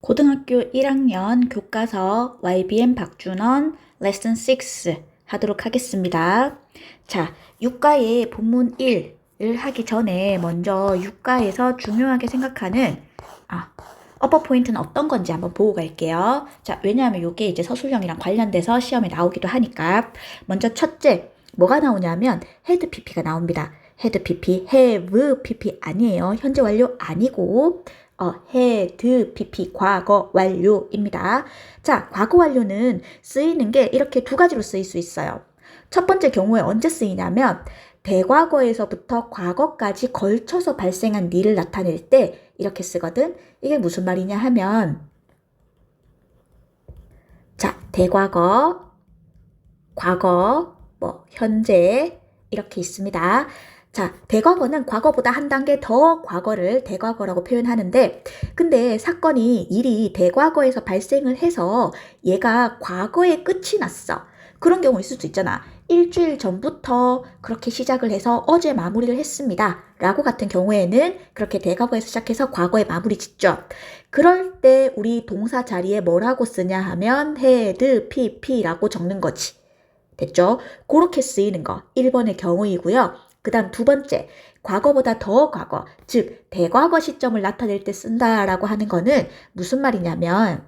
고등학교 1학년 교과서 YBM 박준원 레슨 6 하도록 하겠습니다. 자, 육가의 본문 1을 하기 전에 먼저 육가에서 중요하게 생각하는 아, 어퍼 포인트는 어떤 건지 한번 보고 갈게요. 자, 왜냐하면 이게 이제 서술형이랑 관련돼서 시험에 나오기도 하니까 먼저 첫째 뭐가 나오냐면 헤드 PP가 나옵니다. 헤드 PP, have PP 아니에요. 현재 완료 아니고 어, had PP 과거 완료입니다. 자, 과거 완료는 쓰이는 게 이렇게 두 가지로 쓰일 수 있어요. 첫 번째 경우에 언제 쓰이냐면 대과거에서부터 과거까지 걸쳐서 발생한 일을 나타낼 때 이렇게 쓰거든. 이게 무슨 말이냐 하면 자, 대과거, 과거, 뭐 현재 이렇게 있습니다. 자, 대과거는 과거보다 한 단계 더 과거를 대과거라고 표현하는데, 근데 사건이 일이 대과거에서 발생을 해서 얘가 과거에 끝이 났어. 그런 경우 있을 수 있잖아. 일주일 전부터 그렇게 시작을 해서 어제 마무리를 했습니다. 라고 같은 경우에는 그렇게 대과거에서 시작해서 과거에 마무리 짓죠. 그럴 때 우리 동사 자리에 뭐라고 쓰냐 하면 had, pp라고 적는 거지. 됐죠? 그렇게 쓰이는 거. 1번의 경우이고요. 그 다음 두 번째, 과거보다 더 과거, 즉, 대과거 시점을 나타낼 때 쓴다라고 하는 거는 무슨 말이냐면,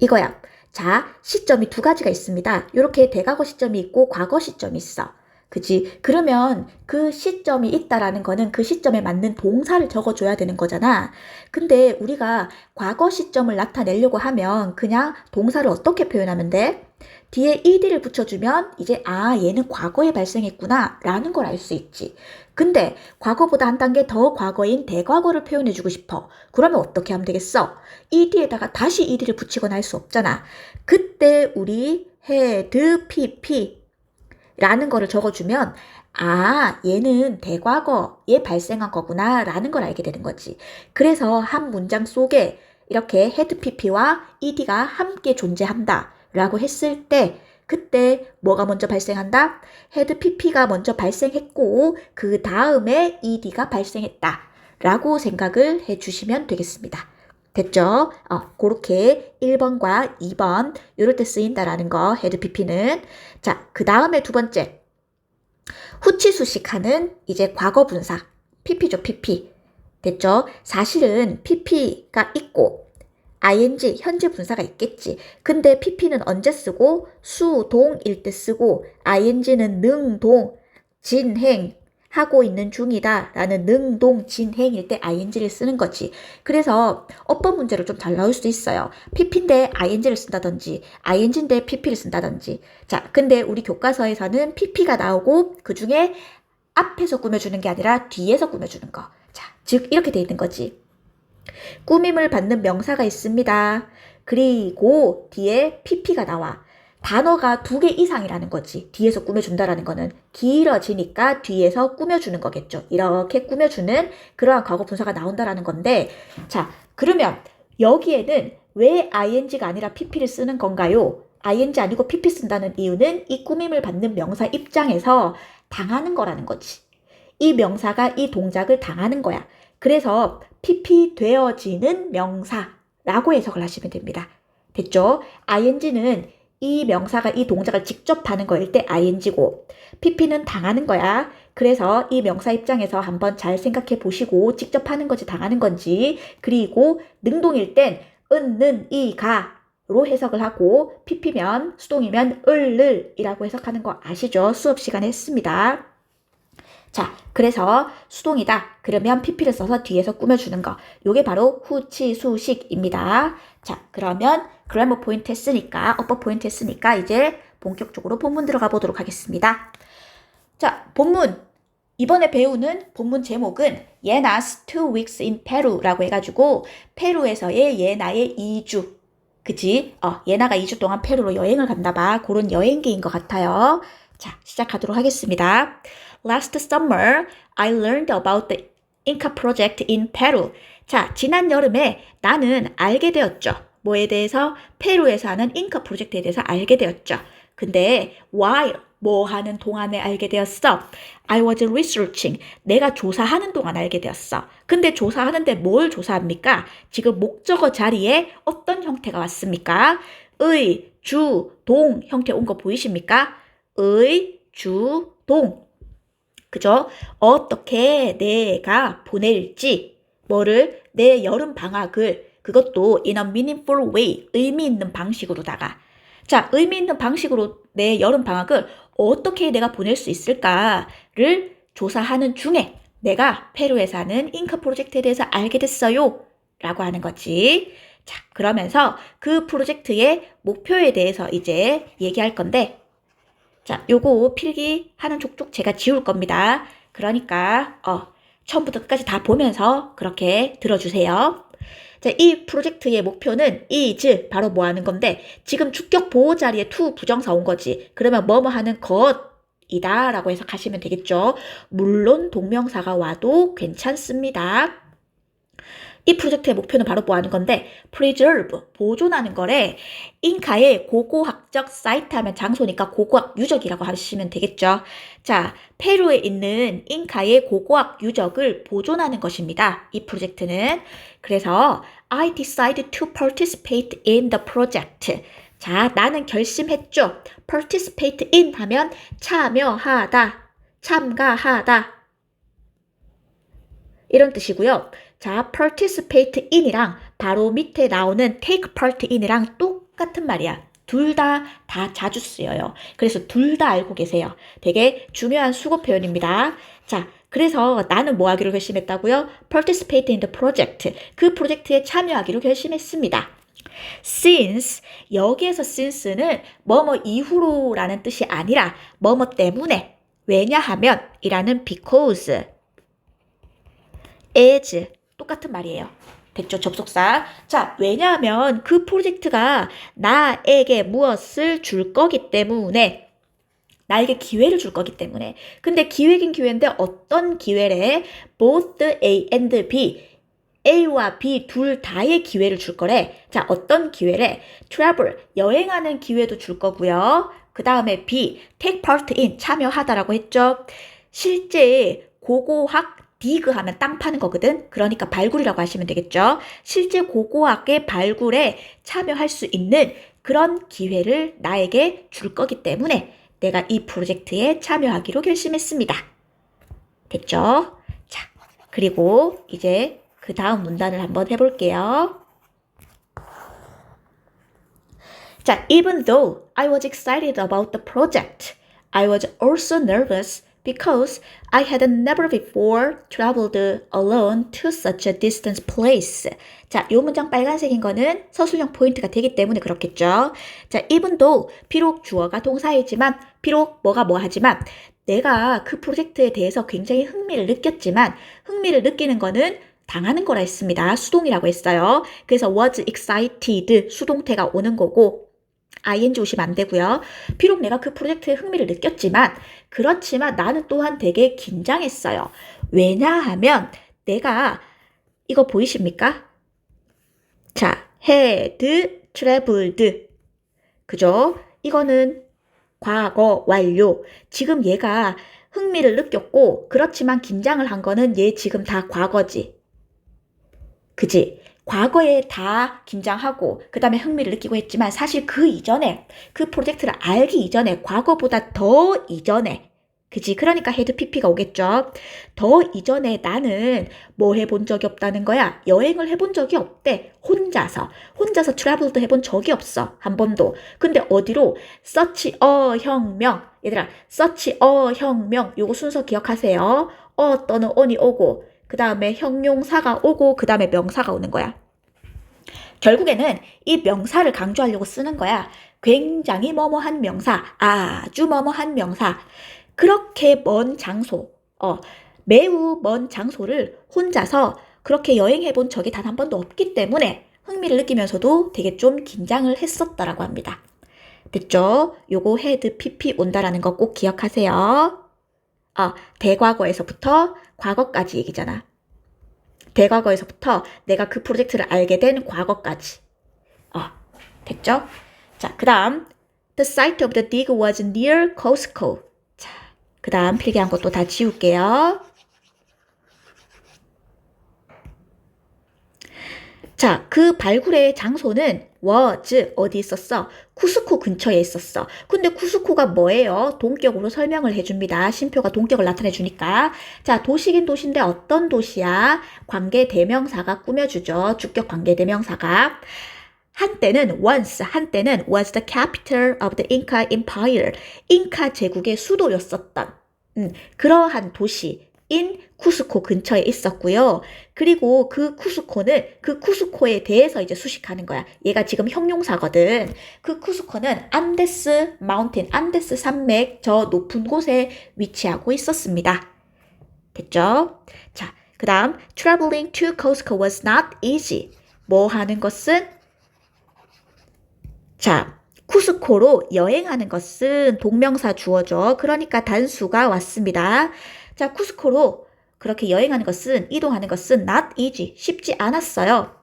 이거야. 자, 시점이 두 가지가 있습니다. 이렇게 대과거 시점이 있고 과거 시점이 있어. 그지? 그러면 그 시점이 있다라는 거는 그 시점에 맞는 동사를 적어줘야 되는 거잖아. 근데 우리가 과거 시점을 나타내려고 하면 그냥 동사를 어떻게 표현하면 돼? 뒤에 ed를 붙여주면 이제 아 얘는 과거에 발생했구나 라는 걸 알 수 있지. 근데 과거보다 한 단계 더 과거인 대과거를 표현해주고 싶어. 그러면 어떻게 하면 되겠어? ed에다가 다시 ed를 붙이거나 할 수 없잖아. 그때 우리 had, pp 라는 거를 적어주면 아, 얘는 대과거에 발생한 거구나 라는 걸 알게 되는 거지. 그래서 한 문장 속에 이렇게 had pp와 ed가 함께 존재한다 라고 했을 때 그때 뭐가 먼저 발생한다? 헤드 PP가 먼저 발생했고 그 다음에 ED가 발생했다 라고 생각을 해 주시면 되겠습니다. 됐죠? 어, 그렇게 1번과 2번 이럴 때 쓰인다라는 거 헤드 PP는 자, 그 다음에 두 번째 후치 수식하는 이제 과거 분사 PP죠, PP. 됐죠? 사실은 PP가 있고 ing 현재 분사가 있겠지. 근데 pp는 언제 쓰고 수, 동일 때 쓰고 ing는 능, 동, 진행 하고 있는 중이다 라는 능, 동, 진행일 때 ing를 쓰는 거지. 그래서 어법 문제로 좀 잘 나올 수도 있어요. pp인데 ing를 쓴다든지 ing인데 pp를 쓴다든지. 자, 근데 우리 교과서에서는 pp가 나오고 그 중에 앞에서 꾸며주는 게 아니라 뒤에서 꾸며주는 거. 자, 즉 이렇게 돼 있는 거지. 꾸밈을 받는 명사가 있습니다. 그리고 뒤에 pp가 나와. 단어가 두 개 이상이라는 거지. 뒤에서 꾸며준다라는 거는 길어지니까 뒤에서 꾸며주는 거겠죠. 이렇게 꾸며주는 그러한 과거 분사가 나온다라는 건데, 자, 그러면 여기에는 왜 ing가 아니라 pp를 쓰는 건가요? ing 아니고 pp 쓴다는 이유는 이 꾸밈을 받는 명사 입장에서 당하는 거라는 거지. 이 명사가 이 동작을 당하는 거야. 그래서 pp 되어지는 명사라고 해석을 하시면 됩니다. 됐죠? ing는 이 명사가 이 동작을 직접 하는 거일 때 ing고 pp는 당하는 거야. 그래서 이 명사 입장에서 한번 잘 생각해 보시고 직접 하는 건지 당하는 건지 그리고 능동일 땐 은, 는, 이, 가 로 해석을 하고 pp면 수동이면 을, 늘이라고 해석하는 거 아시죠? 수업 시간에 했습니다. 자, 그래서 수동이다. 그러면 pp를 써서 뒤에서 꾸며주는 거. 요게 바로 후치수식입니다. 자, 그러면 그래머 포인트 했으니까, 어퍼 포인트 했으니까 이제 본격적으로 본문 들어가 보도록 하겠습니다. 자, 본문. 이번에 배우는 본문 제목은 예나's two weeks in Peru라고 해가지고 페루에서의 예나의 2주. 그치? 어, 예나가 2주 동안 페루로 여행을 갔나 봐. 그런 여행기인 것 같아요. 자, 시작하도록 하겠습니다. Last summer, I learned about the Inca project in Peru. 자, 지난 여름에 나는 알게 되었죠. 뭐에 대해서? 페루에서 하는 잉카 프로젝트에 대해서 알게 되었죠. 근데 while 뭐 하는 동안에 알게 되었어? I was researching. 내가 조사하는 동안 알게 되었어. 근데 조사하는데 뭘 조사합니까? 지금 목적어 자리에 어떤 형태가 왔습니까? 의, 주, 동 형태 온 거 보이십니까? 의, 주, 동. 그죠? 어떻게 내가 보낼지, 뭐를, 내 여름 방학을, 그것도 in a meaningful way, 의미 있는 방식으로다가. 자, 의미 있는 방식으로 내 여름 방학을 어떻게 내가 보낼 수 있을까를 조사하는 중에 내가 페루에 사는 잉카 프로젝트에 대해서 알게 됐어요. 라고 하는 거지. 자, 그러면서 그 프로젝트의 목표에 대해서 이제 얘기할 건데, 자, 요거 필기 하는 족족 제가 지울 겁니다. 그러니까, 어, 처음부터 끝까지 다 보면서 그렇게 들어주세요. 자, 이 프로젝트의 목표는 is 바로 뭐 하는 건데, 지금 주격 보호 자리에 to 부정사 온 거지. 그러면 뭐뭐 하는 것이다 라고 해석하시면 되겠죠. 물론 동명사가 와도 괜찮습니다. 이 프로젝트의 목표는 바로 뭐 하는 건데, preserve, 보존하는 거래. 잉카의 고고학적 사이트 하면 장소니까 고고학 유적이라고 하시면 되겠죠. 자, 페루에 있는 잉카의 고고학 유적을 보존하는 것입니다. 이 프로젝트는. 그래서 I decided to participate in the project. 자, 나는 결심했죠. participate in 하면 참여하다, 참가하다. 이런 뜻이고요. 자, participate in이랑 바로 밑에 나오는 take part in이랑 똑같은 말이야. 둘 다 다 자주 쓰여요. 그래서 둘 다 알고 계세요. 되게 중요한 수고 표현입니다. 자, 그래서 나는 뭐 하기로 결심했다고요? participate in the project. 그 프로젝트에 참여하기로 결심했습니다. since 여기에서 since는 뭐뭐 이후로라는 뜻이 아니라 뭐뭐 때문에 왜냐하면 이라는 because as 똑같은 말이에요. 됐죠? 접속사. 자, 왜냐하면 그 프로젝트가 나에게 무엇을 줄 거기 때문에 나에게 기회를 줄 거기 때문에. 근데 기회긴 기회인데 어떤 기회래? both A and B. A와 B 둘 다의 기회를 줄 거래. 자, 어떤 기회래? travel, 여행하는 기회도 줄 거고요. 그 다음에 B, take part in, 참여하다라고 했죠. 실제 고고학 디그 하면 땅 파는 거거든. 그러니까 발굴이라고 하시면 되겠죠. 실제 고고학의 발굴에 참여할 수 있는 그런 기회를 나에게 줄 거기 때문에 내가 이 프로젝트에 참여하기로 결심했습니다. 됐죠? 자, 그리고 이제 그 다음 문단을 한번 해볼게요. 자, even though I was excited about the project, I was also nervous because I had never before traveled alone to such a distant place. 자, 요 문장 빨간색인 거는 서술형 포인트가 되기 때문에 그렇겠죠. 자, though 비록 주어가 동사이지만 비록 뭐가 뭐 하지만 내가 그 프로젝트에 대해서 굉장히 흥미를 느꼈지만 흥미를 느끼는 거는 당하는 거라 했습니다. 수동이라고 했어요. 그래서 was excited 수동태가 오는 거고 ing 오시면 안 되고요. 비록 내가 그 프로젝트에 흥미를 느꼈지만 그렇지만 나는 또한 되게 긴장했어요. 왜냐하면 내가 이거 보이십니까? 자, had traveled. 그죠? 이거는 과거 완료. 지금 얘가 흥미를 느꼈고 그렇지만 긴장을 한 거는 얘 지금 다 과거지. 그지? 과거에 다 긴장하고 그 다음에 흥미를 느끼고 했지만 사실 그 이전에 그 프로젝트를 알기 이전에 과거보다 더 이전에 그지? 그러니까 헤드 PP가 오겠죠. 더 이전에 나는 뭐 해본 적이 없다는 거야. 여행을 해본 적이 없대. 혼자서. 혼자서 트래블도 해본 적이 없어. 한 번도. 근데 어디로? 서치 어 혁명. 얘들아, 서치 어 혁명. 요거 순서 기억하세요. 어 또는 on이 오고 그 다음에 형용사가 오고 그 다음에 명사가 오는 거야. 결국에는 이 명사를 강조하려고 쓰는 거야. 굉장히 뭐뭐한 명사, 아주 뭐뭐한 명사. 그렇게 먼 장소, 어, 매우 먼 장소를 혼자서 그렇게 여행해 본 적이 단 한 번도 없기 때문에 흥미를 느끼면서도 되게 좀 긴장을 했었다라고 합니다. 됐죠? 요거 헤드 PP 온다라는 거 꼭 기억하세요. 아, 대과거에서부터 과거까지 얘기잖아. 대과거에서부터 내가 그 프로젝트를 알게 된 과거까지. 어, 됐죠? 자, 그 다음. The site of the dig was near Costco. 자, 그 다음 필기한 것도 다 지울게요. 자, 그 발굴의 장소는 was 어디 있었어? 쿠스코 근처에 있었어. 근데 쿠스코가 뭐예요? 동격으로 설명을 해줍니다. 심표가 동격을 나타내 주니까. 자, 도시긴 도시인데 어떤 도시야? 관계 대명사가 꾸며주죠. 주격 관계 대명사가. 한때는 once 한때는 was the capital of the Inca Empire. 잉카 제국의 수도였었던 음, 그러한 도시. 인 쿠스코 근처에 있었고요. 그리고 그 쿠스코는 그 쿠스코에 대해서 이제 수식하는 거야. 얘가 지금 형용사거든. 그 쿠스코는 안데스 마운틴, 안데스 산맥 저 높은 곳에 위치하고 있었습니다. 됐죠? 자, 그 다음 traveling to Cusco was not easy. 뭐 하는 것은 자, 쿠스코로 여행하는 것은 동명사 주어죠. 그러니까 단수가 왔습니다. 자, 쿠스코로 그렇게 여행하는 것은, 이동하는 것은 not easy, 쉽지 않았어요.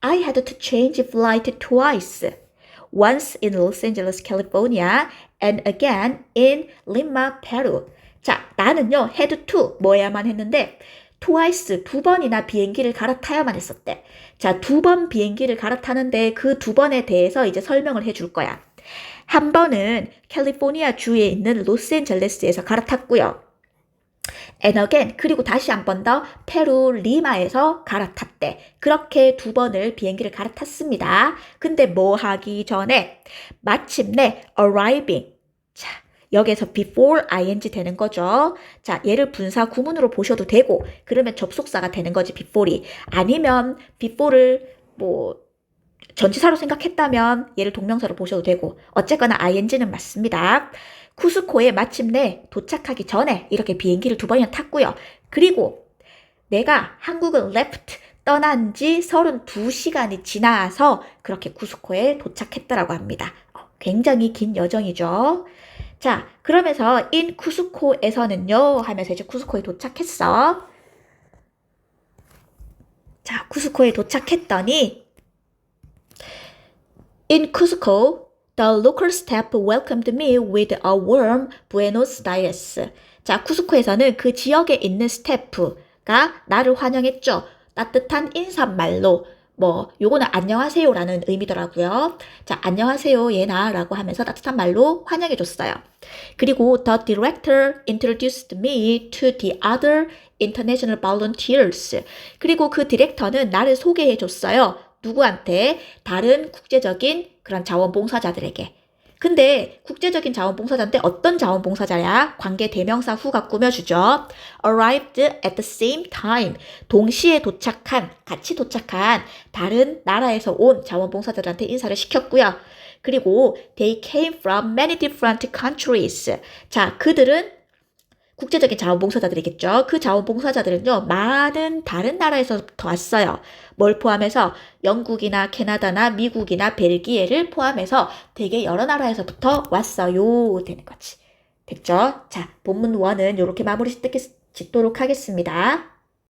I had to change flight twice. Once in Los Angeles, California, and again in Lima, Peru. 자, 나는요, had to, 뭐야만 했는데, twice, 두 번이나 비행기를 갈아타야만 했었대. 자, 두 번 비행기를 갈아타는데 그 두 번에 대해서 이제 설명을 해줄 거야. 한 번은 캘리포니아 주에 있는 로스앤젤레스에서 갈아탔고요. Again 그리고 다시 한 번 더 페루 리마에서 갈아탔대. 그렇게 두 번을 비행기를 갈아탔습니다. 근데 뭐 하기 전에 마침내 arriving 자 여기서 before ing 되는 거죠. 자 얘를 분사 구문으로 보셔도 되고 그러면 접속사가 되는 거지 before이 아니면 before를 뭐 전치사로 생각했다면 얘를 동명사로 보셔도 되고 어쨌거나 ing는 맞습니다. 쿠스코에 마침내 도착하기 전에 이렇게 비행기를 두 번이나 탔고요. 그리고 내가 한국을 left 떠난 지 32시간이 지나서 그렇게 쿠스코에 도착했다라고 합니다. 어, 굉장히 긴 여정이죠. 자, 그러면서 in 쿠스코에서는요 하면서 이제 쿠스코에 도착했어. 자, 쿠스코에 도착했더니 in Cusco, the local staff welcomed me with a warm Buenos Aires. 자, 쿠스코에서는 그 지역에 있는 스태프가 나를 환영했죠. 따뜻한 인사말로 뭐 요거는 안녕하세요라는 의미더라고요. 자, 안녕하세요 예나라고 하면서 따뜻한 말로 환영해 줬어요. 그리고 the director introduced me to the other international volunteers. 그리고 그 디렉터는 나를 소개해 줬어요. 누구한테? 다른 국제적인 그런 자원봉사자들에게. 근데 국제적인 자원봉사자인데 어떤 자원봉사자야? 관계 대명사 후가 꾸며주죠. arrived at the same time. 동시에 도착한, 같이 도착한 다른 나라에서 온 자원봉사자들한테 인사를 시켰고요. 그리고 they came from many different countries. 자, 그들은 국제적인 자원봉사자들이겠죠. 그 자원봉사자들은요, 많은 다른 나라에서부터 왔어요. 뭘 포함해서 영국이나 캐나다나 미국이나 벨기에를 포함해서 되게 여러 나라에서부터 왔어요. 되는 거지. 됐죠? 자, 본문 1은 이렇게 마무리 짓도록 하겠습니다.